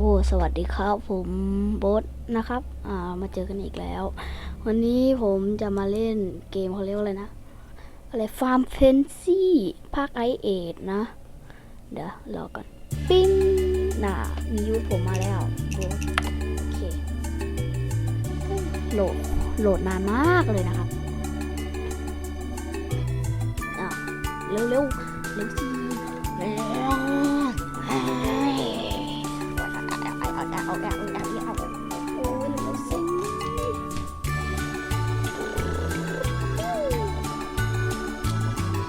โอ้สวัสดีครับ ผมโบ๊ทนะครับ อ่ามาเจอกันอีกแล้ว วันนี้ผมจะมาเล่นเกมเขาเรียกว่าอะไรนะ อะไรฟาร์มเฟนซี่ภาคไอเอ็ดนะ เดี๋ยวรอก่อน ปิ้งน่ะมียูผมมาแล้วโโอเคโหลดโหลดนานมากเลยนะครับอะเร็วเร็วเร็วสิเร็ว เฮ้ยเอาเอาเอาเอาเอาเอาเอาโอ้ยเราเซ็ง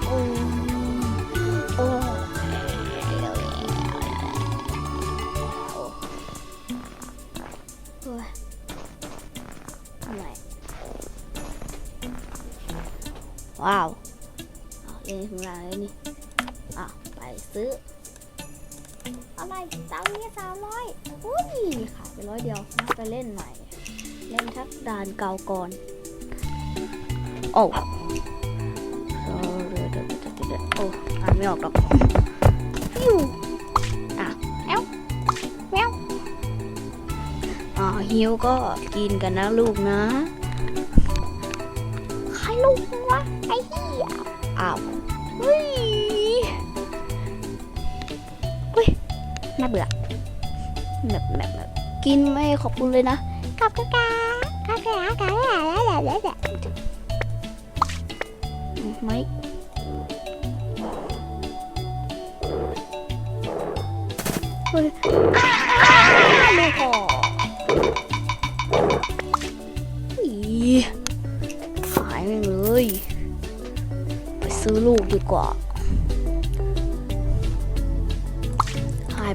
โอ้โอ้โอ้ยอะไรว้าวเอาเล่นถึงร้านเลยนี่อะไปซื้อ อะไรตังค์เนี่ยสามร้อยอุ้ยขายไปร้อยเดียวน่าจะเล่นใหม่ เล่นทักด่านเก่าก่อน โอ้โอ้โอ้อ่านไม่ออกหรอกฟิวอะแอวแมวอ่าฮิวก็กินกันนะลูกนะใครลูกวะไอ้เหี้ยอ้าวเฮ้ย น่าเบื่อแบบแบบแบบกินไม่ขอบคุณเลยนะขอบคุณค่ะขอบคุณค่ะขอบคุณค่ะแล้วแล้วแล้วไม่เฮ้ยไม่พออีขายแม่งเลย ไปซื้อลูกดีกว่า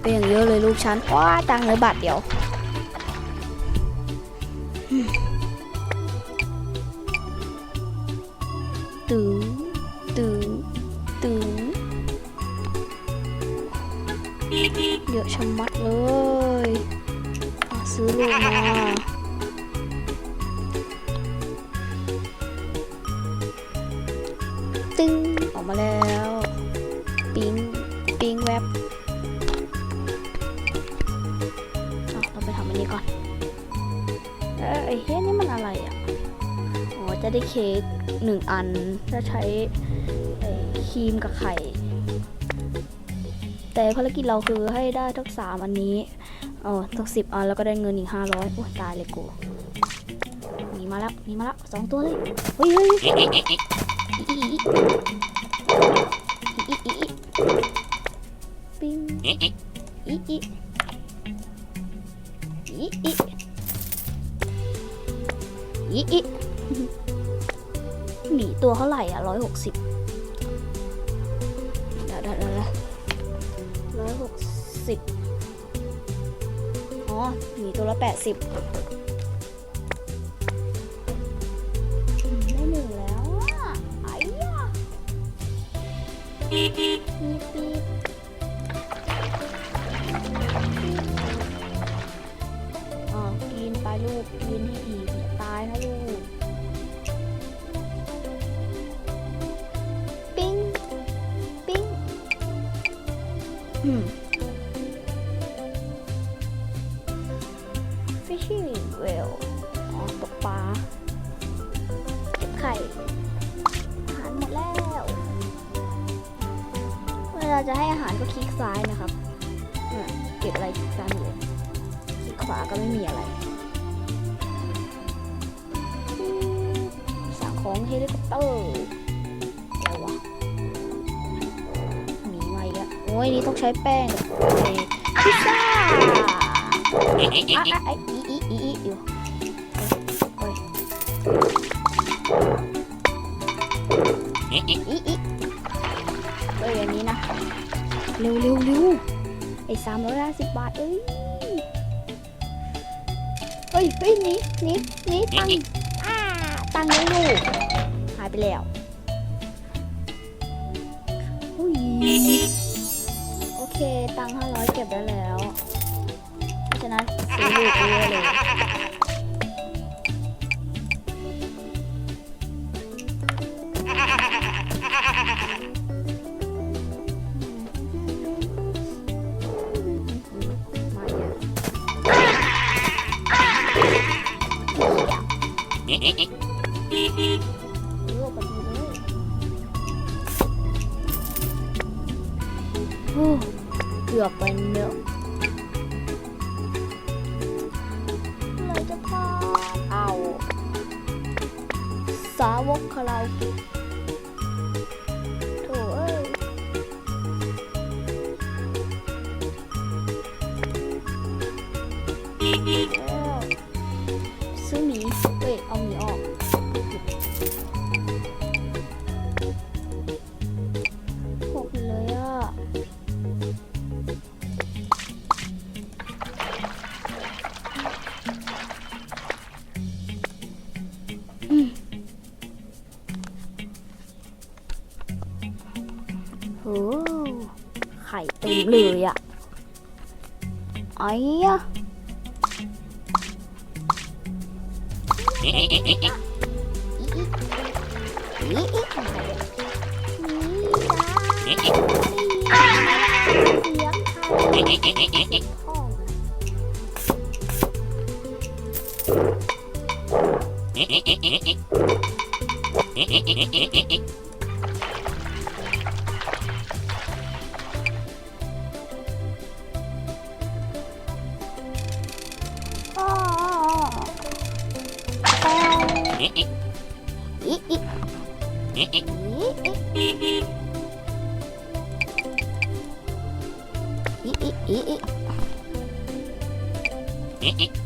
ไปอย่างเยอะเลยลูกฉันว้าตังเลยบาทเดียวตึงตึงตึงเยอะชะมัดเลยซื้อลูกมาตึงออกมาแล้ว ได้เค้กหนึ่งอันจะใช้ไอครีมกับไข่ แต่ภารกิจเราคือให้ได้ทั้งสามอันนี้อ๋อทั้งสิบอันแล้วก็ได้เงินอีกห้าร้อยโอ้ตายเลยกูหนีมาแล้วหนีมาแล้วสองตัวเลยเฮ้ยเฮ้ยปิ้งอีอีอีอีอีอี หมีตัวเท่าไหร่อะร้อยหกสิบเดี๋ยวเดี๋ยวเดี๋ยวร้อยหกสิบอ๋อหมีตัวละแปดสิบได้หนึ่งแล้วอะไอ้ยะปีปีอ๋อกินไปลูก กินให้อีกอย่าตายนะลูก fishing well อ๋อตกปลาเก็บไข่อาหารหมดแล้ว เวลาจะให้อาหารก็คลิกซ้ายนะครับเนี่ยเก็บอะไรคลิกซ้ายหมดเลยคลิกขวาก็ไม่มีอะไรสั่งของเฮลิคอปเตอร์อ อีกแล้วโอ้ยนี่ต้องใช้แป้งกับไอ้พิซซ่าอะอะไอ้อีอีอีอีอยู่โอ้ยอีอีเอ้ยอันนี้นะ เร็วเร็วเร็วไอ้สามร้อยห้าสิบบาทเอ้ยเฮ้ยเฮ้ยหนี่นี่นี่ตังค์อ่าตังค์ไม่อยู่หายไปแล้ว บได้แล้ว เพราะฉะนั้นซื้อลูกเอยเลยโอ้ เกือบไปเนอะเราจะพาเอา สาวกคาราโอเกะ โหไข่เต็มเลยอะไอ้ยะอีอีอีอีนี่จ้ อีอีอีอีอีอี